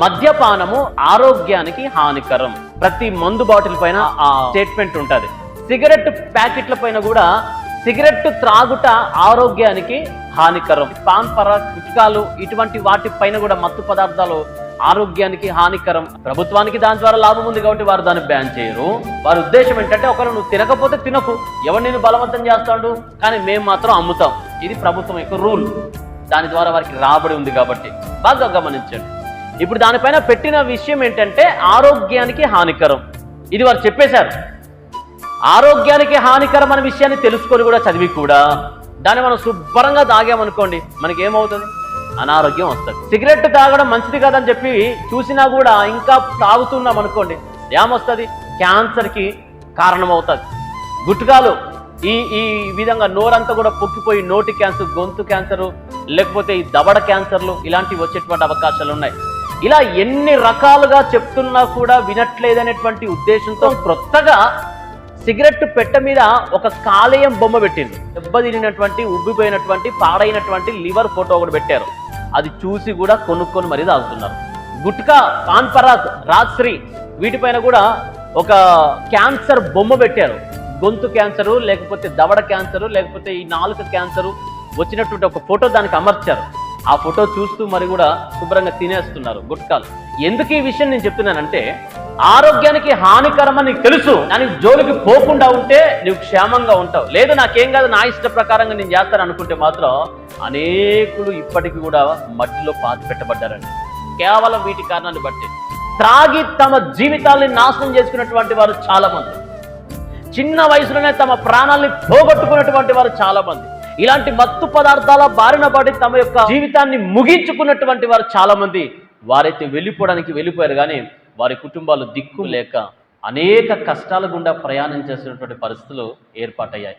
మద్యపానము ఆరోగ్యానికి హానికరం. ప్రతి మందు బాటిల్ పైన ఆ స్టేట్మెంట్ ఉంటుంది. సిగరెట్ ప్యాకెట్ల పైన కూడా సిగరెట్ త్రాగుట ఆరోగ్యానికి హానికరం. పాన్ పర గుట్కాలు ఇటువంటి వాటి పైన కూడా మత్తు పదార్థాలు ఆరోగ్యానికి హానికరం. ప్రభుత్వానికి దాని ద్వారా లాభం ఉంది కాబట్టి వారు దాన్ని బ్యాన్ చేయరు. వారి ఉద్దేశం ఏంటంటే ఒకరు నువ్వు తినకపోతే తినకు. ఎవరు నేను బలవంతం చేస్తాడు? కానీ మేము మాత్రం అమ్ముతాం. ఇది ప్రభుత్వం యొక్క రూల్. దాని ద్వారా వారికి రాబడి ఉంది కాబట్టి. బాగా గమనించండి. ఇప్పుడు దానిపైన పెట్టిన విషయం ఏంటంటే ఆరోగ్యానికి హానికరం. ఇది వారు చెప్పేశారు. ఆరోగ్యానికి హానికరం అనే విషయాన్ని తెలుసుకొని కూడా చదివి కూడా దాన్ని మనం శుభ్రంగా తాగామనుకోండి మనకి ఏమవుతుంది అనారోగ్యం వస్తుంది. సిగరెట్ తాగడం మంచిది కాదని చెప్పి చూసినా కూడా ఇంకా తాగుతున్నాం అనుకోండి ఏమొస్తుంది? క్యాన్సర్కి కారణమవుతుంది. గుట్కాలు ఈ ఈ విధంగా నోరంతా కూడా పొక్కిపోయి నోటి క్యాన్సర్ గొంతు క్యాన్సర్ లేకపోతే ఈ దవడ క్యాన్సర్లు ఇలాంటివి వచ్చేటువంటి అవకాశాలు ఉన్నాయి ఇలా ఎన్ని రకాలుగా చెప్తున్నా కూడా వినట్లేదనేటువంటి ఉద్దేశంతో కొత్తగా సిగరెట్ పెట్ట మీద ఒక కాలేయం బొమ్మ పెట్టింది. దెబ్బతిరిగినటువంటి ఉబ్బిపోయినటువంటి పాడైనటువంటి లివర్ ఫోటో ఒకటి పెట్టారు. అది చూసి కూడా కొనుక్కొని మరీ తాగుతున్నారు. గుట్కా పాన్ పరాగ్ రాజ్శ్రీ వీటిపైన కూడా ఒక క్యాన్సర్ బొమ్మ పెట్టారు. గొంతు క్యాన్సరు లేకపోతే దవడ క్యాన్సరు లేకపోతే ఈ నాలుక క్యాన్సరు వచ్చినటువంటి ఒక ఫోటో దానికి అమర్చారు. ఆ ఫోటో చూస్తూ మరి కూడా శుభ్రంగా తినేస్తున్నారు గుట్కాలు. ఎందుకు ఈ విషయం నేను చెప్తున్నానంటే ఆరోగ్యానికి హానికరమని నీకు తెలుసు దానికి జోలికి పోకుండా ఉంటే నువ్వు క్షేమంగా ఉంటావు. లేదు నాకేం కాదు నా ఇష్ట ప్రకారంగా నేను చేస్తాను అనుకుంటే మాత్రం అనేకులు ఇప్పటికి కూడా మట్టిలో పాతి పెట్టబడ్డారండి. కేవలం వీటి కారణాన్ని బట్టి. త్రాగి తమ జీవితాల్ని నాశనం చేసుకున్నటువంటి వారు చాలా మంది చిన్న వయసులోనే తమ ప్రాణాల్ని పోగొట్టుకున్నటువంటి వారు చాలా మంది ఇలాంటి మత్తు పదార్థాల బారిన పడి తమ యొక్క జీవితాన్ని ముగించుకున్నటువంటి వారు చాలా మంది వారైతే వెళ్ళిపోవడానికి వెళ్ళిపోయారు కానీ వారి కుటుంబాలు దిక్కు లేక అనేక కష్టాల గుండా ప్రయాణం చేసినటువంటి పరిస్థితులు ఏర్పాటయ్యాయి.